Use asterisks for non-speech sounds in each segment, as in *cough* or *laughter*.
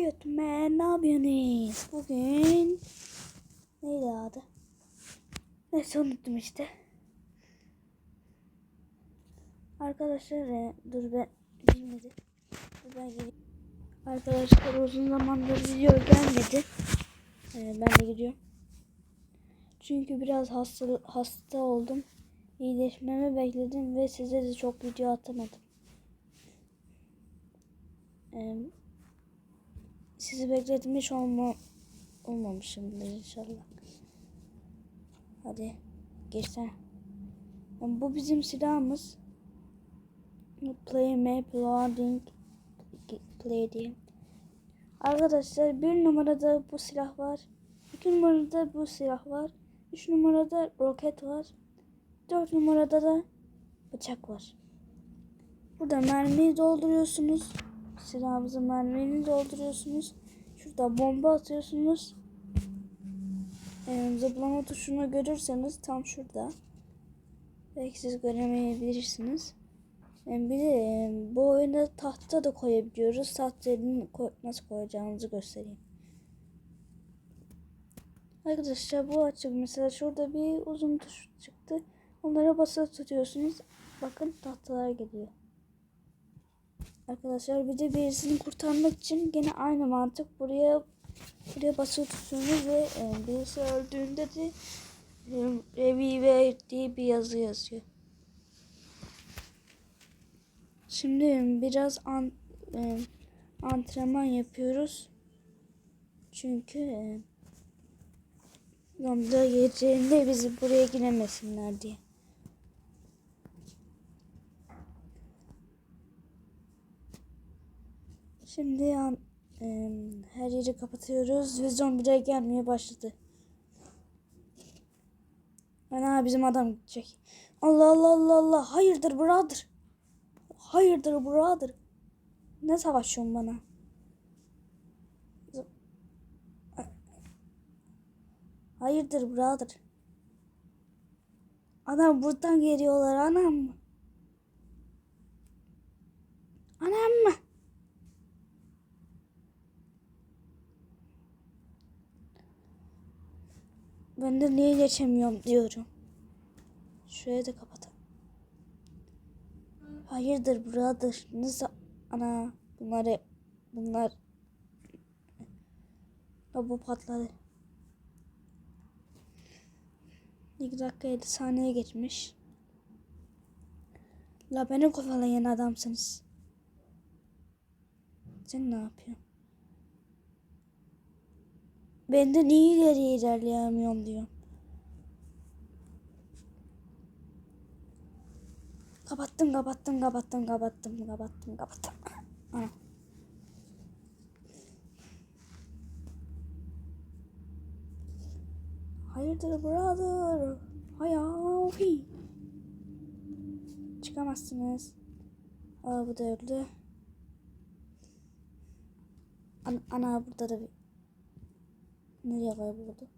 Man ne yapıyorsunuz? Bugün neydi adı? Neyse unuttum işte. Arkadaşlar dur ben bilmedi. Dur ben gideyim. Arkadaşlar uzun zamandır video gelmedi. E, ben de gidiyorum. Çünkü biraz hasta hasta oldum. İyileşmemi bekledim ve size de çok video atamadım. E, sizi bekledim hiç olma, olmamışımdır inşallah. Hadi geçsene. Yani bu bizim silahımız. Play map loading play diye. Arkadaşlar bir numarada bu silah var. iki numarada bu silah var. Üç numarada roket var. Dört numarada da bıçak var. Burada mermiyi dolduruyorsunuz. Silahımızın mermiyi dolduruyorsunuz. Şurada bomba atıyorsunuz. Ee, zıplama tuşunu görürseniz tam şurada. Belki siz göremeyebilirsiniz. Yani bir de bu oyunda tahta da koyabiliyoruz. Tahtayı nasıl koyacağımızı göstereyim. Arkadaşlar bu açık. Mesela şurada bir uzun tuş çıktı. Onlara basılı tutuyorsunuz. Bakın tahtalar geliyor. Arkadaşlar bir de birisini kurtarmak için gene aynı mantık. Buraya buraya basılı tutuyorsunuz ve e, birisi öldüğünde de e, Revive diye bir yazı yazıyor. Şimdi biraz an, e, antrenman yapıyoruz. Çünkü e, zombiler geleceğinde bizi buraya giremesinler diye. Şimdi an, e, her yeri kapatıyoruz ve zombiler gelmeye başladı. Ana bizim adam gidecek. Allah Allah Allah Allah. Hayırdır brother. Hayırdır brother. Ne savaşıyorsun bana? Hayırdır brother. Anam buradan geliyorlar anam mı? Anam mı? Ben de niye geçemiyorum diyorum. Şuraya da kapatalım. Hayırdır brother? Nasıl? Ana bunları bunlar ya bu patladı. 2 dakika 7 saniye geçmiş. La beni kovalayan adamsınız. Sen ne yapıyorsun? Ben de niye ileriye ilerleyemiyorum diyor. Kapattım, kapattım, kapattım, kapattım, kapattım, kapattım. *laughs* Ana. Hayırdır brother? Hayahi. Çıkamazsınız. Aa bu da öldü. Ana, ana burada da bir Nereye kayboldu?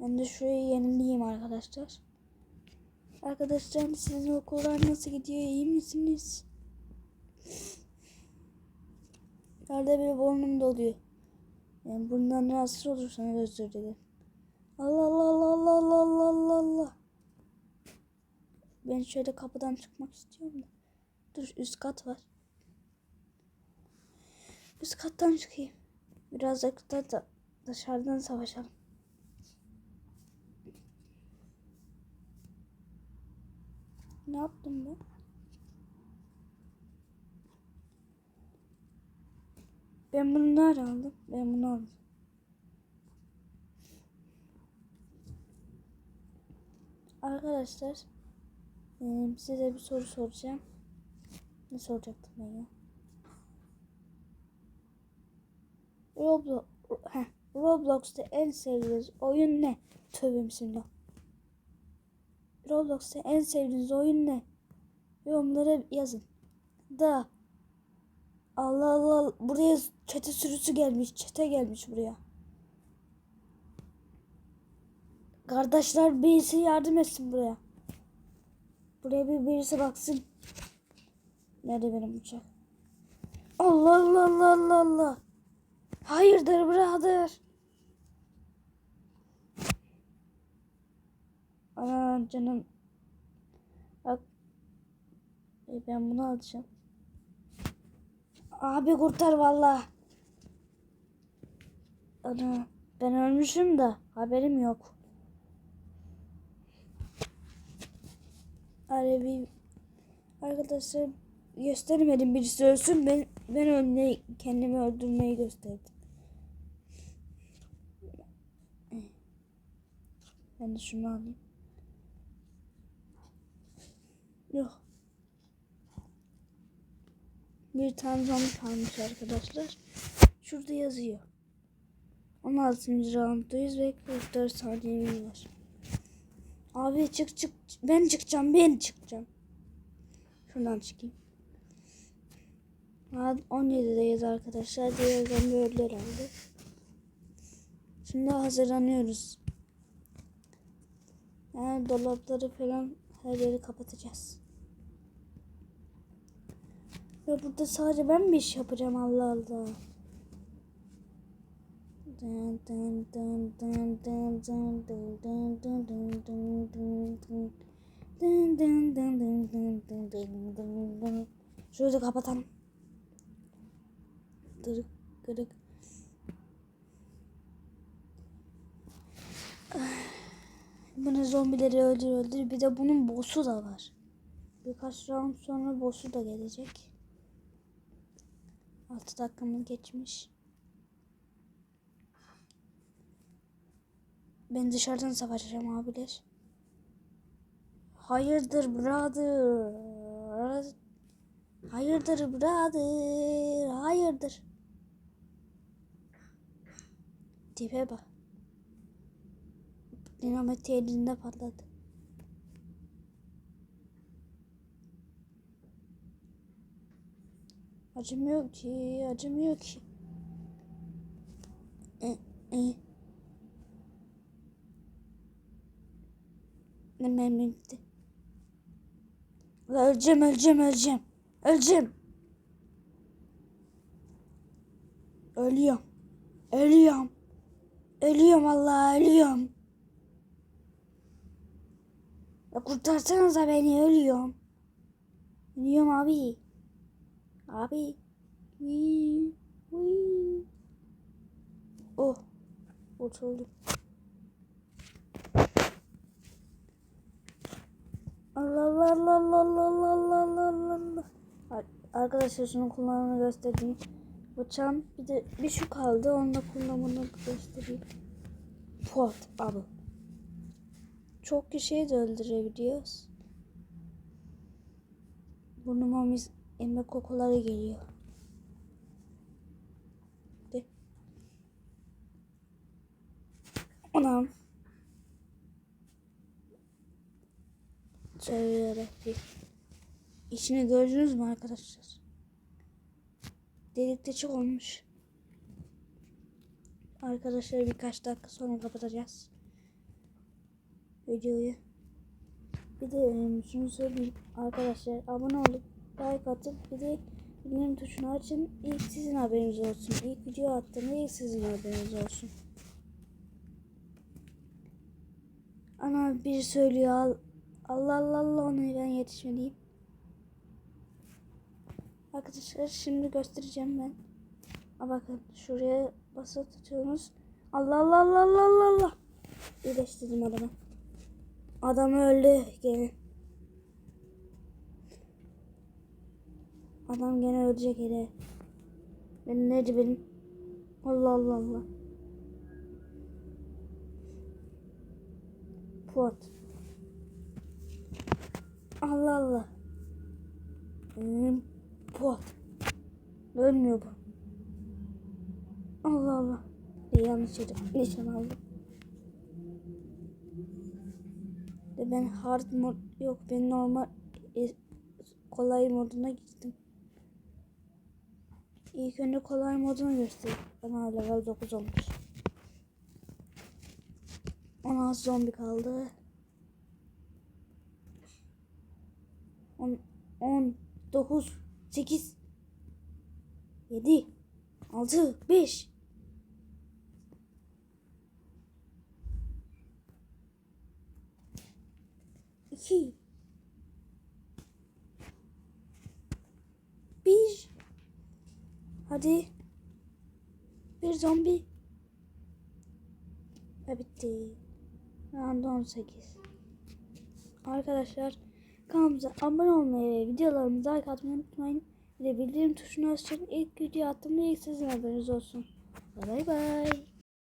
Ben de şurayı yenileyim arkadaşlar. Arkadaşlar sizin okullar nasıl gidiyor? İyi misiniz? Arada bir burnum doluyor. Yani bundan rahatsız olursanız özür dilerim. Allah Allah Allah Allah Allah Allah Allah. Ben şöyle kapıdan çıkmak istiyorum da. Dur üst kat var. Üst kattan çıkayım. Biraz da da dışarıdan savaşalım. Ne yaptım ben? Ben nerede aldım? Ben bunu aldım. Arkadaşlar size bir soru soracağım. Ne soracaktım ben ya? Roblox, Roblox'ta en sevdiğiniz oyun ne? Tövbe bismillah. Roblox'ta en sevdiğiniz oyun ne? Yorumlara yazın. Da Allah Allah buraya çete sürüsü gelmiş. Çete gelmiş buraya. Kardeşler birisi yardım etsin buraya. Buraya bir birisi baksın. Nerede benim uçak? Allah Allah Allah Allah Allah. Hayırdır brother? Aa canım. Bak. E, ben bunu alacağım. Abi kurtar valla. Ana ben ölmüşüm de haberim yok. Arabi arkadaşlar göstermedim birisi ölsün ben ben ölmeyi kendimi öldürmeyi gösterdim. Ben de şunu alayım. Yok. Bir tane zombi kalmış arkadaşlar. Şurada yazıyor. 16. rounddayız ve 44 saniyemiz var. Abi çık çık. Ben çıkacağım. Ben çıkacağım. Şuradan çıkayım. Saat 17'deyiz arkadaşlar. Diğer zombi öldü herhalde. Şimdi hazırlanıyoruz. Yani dolapları falan her yeri kapatacağız. Ve burada sadece ben bir iş yapacağım Allah Allah. Dın dın dın dın dın dın dın dın dın dın dın dın dın. Dın dın dın dın dın dın dın. Şurayı da kapatalım. Dırık dırık. Bunu zombileri öldür öldür. Bir de bunun boss'u da var. Birkaç round sonra boss'u da gelecek. 6 dakikamı geçmiş. Ben dışarıdan savaşacağım abiler. Hayırdır brother? Hayırdır brother? Hayırdır? Tipe bak. Dinamit elinde patladı. Acımıyor ki, acımıyor ki. E, e. Ne mermi gitti. Öleceğim, öleceğim, öleceğim. Öleceğim. Ölüyorum. Ölüyorum. Ölüyorum Allah ölüyorum. Ya kurtarsanıza beni ölüyorum. Ölüyorum abi. Abi. Wii. Wii. Oh. Oturdum. Allah Allah Allah Allah Allah Allah Allah Allah Allah Allah. Ar- Arkadaşlar şunun kullanımını göstereyim. Bıçağım bir de bir şu kaldı. Onu da kullanımını göstereyim. Port abi. Çok kişiyi de öldürebiliyoruz. Burnuma mis emme kokuları geliyor. De. Anam. Şöyle bir. İçini gördünüz mü arkadaşlar? Delik deşik olmuş. Arkadaşlar birkaç dakika sonra kapatacağız. Videoyu. Bir de e, şunu söyleyeyim. Arkadaşlar abone olup like atıp bir de bildirim tuşunu açın. İlk sizin haberiniz olsun. İlk video attığımda ilk sizin haberiniz olsun. Ana biri söylüyor al. Allah Allah Allah onu ben yetişmeliyim. Arkadaşlar şimdi göstereceğim ben. Aa, bakın şuraya basılı tutuyorsunuz. Allah Allah Allah Allah Allah Allah. İyileştirdim adamı. Adam öldü gene. Adam gene ölecek hele. Ben neydi benim? Allah Allah Allah. Pot. Allah Allah. Hmm, pot. Ölmüyor bu. Allah Allah. Yanlış yere nişan aldım. Ve ben hard mod yok ben normal e, kolay moduna gittim. İlk önce kolay modunu göstereyim. Bana level 9 olmuş. 16 zombi kaldı. 10 10 9 8 7 6 5 iki, bir. Hadi. Bir zombi. Ve bitti. Round 18. Arkadaşlar kanalımıza abone olmayı ve videolarımıza like atmayı unutmayın. De bildirim tuşunu açın. İlk video attığımda ilk sizin haberiniz olsun. Bay bay.